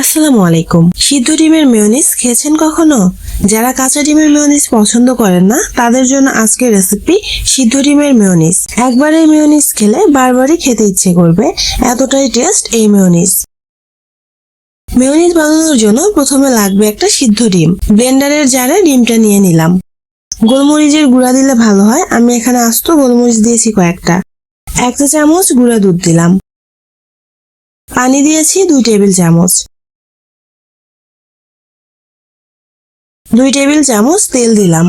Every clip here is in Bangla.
আসসালামু আলাইকুম। সিদ্ধ ডিমের মেয়নিজ খেয়েছেন কখনো? যারা কাঁচা ডিমের মেয়নিজ পছন্দ করেন না, তাদের জন্য আজকের রেসিপি সিদ্ধ ডিমের মেয়নিজ। একবার এই মেয়নিজ খেলে বারবারই খেতে ইচ্ছে করবে, এতটাই টেস্ট এই মেয়নিজ। মেয়নিজ বানানোর জন্য প্রথমে লাগবে একটা সিদ্ধ ডিম। ব্লেন্ডারের জারে ডিমটা নিয়ে নিলাম। গোলমরিচের গুঁড়া দিলে ভালো হয়, আমি এখানে আস্ত গোলমরিচ দিয়েছি কয়েকটা। এক চা চামচ গুঁড়া দুধ দিলাম। পানি দিয়েছি দুই টেবিল চামচ। দুই টেবিল চামচ তেল দিলাম।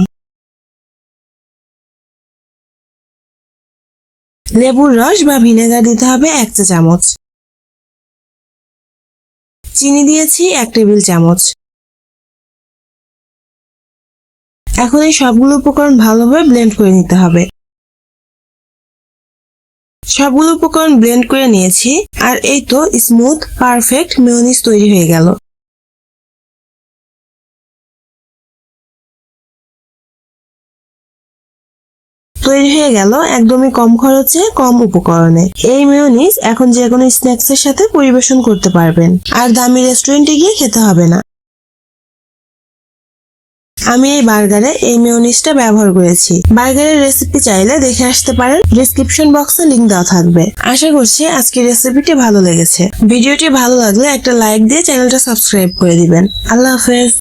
লেবুর রস বা ভিনেগার দিতে হবে এক চা চামচ। চিনি দিয়েছি এক টেবিল চামচ। এখন এই সবগুলো উপকরণ ভালোভাবে ব্লেন্ড করে নিতে হবে। সবগুলো উপকরণ ব্লেন্ড করে নিয়েছি, আর এই তো স্মুথ পারফেক্ট মেয়নিজ তৈরি হয়ে গেল। তৈরি হয়ে গেল একদমই কম খরচে, কম উপকরণে। এই মেয়নিজ এখন যে কোনো স্ন্যাক্স এর সাথে পরিবেশন করতে পারবেন। আর দামি রেস্টুরেন্টে গিয়ে খেতে হবে না। আমি এই বার্গারে এই মেয়নিজটা ব্যবহার করেছি। বার্গারের রেসিপি চাইলে দেখে আসতে পারেন। ডিসক্রিপশন বক্সে লিংক দেওয়া থাকবে। আশা করছি আজকের রেসিপিটি ভালো লেগেছে। ভিডিওটি ভালো লাগলে একটা লাইক দিয়ে চ্যানেলটা সাবস্ক্রাইব করে দিবেন। আল্লাহ হাফেজ।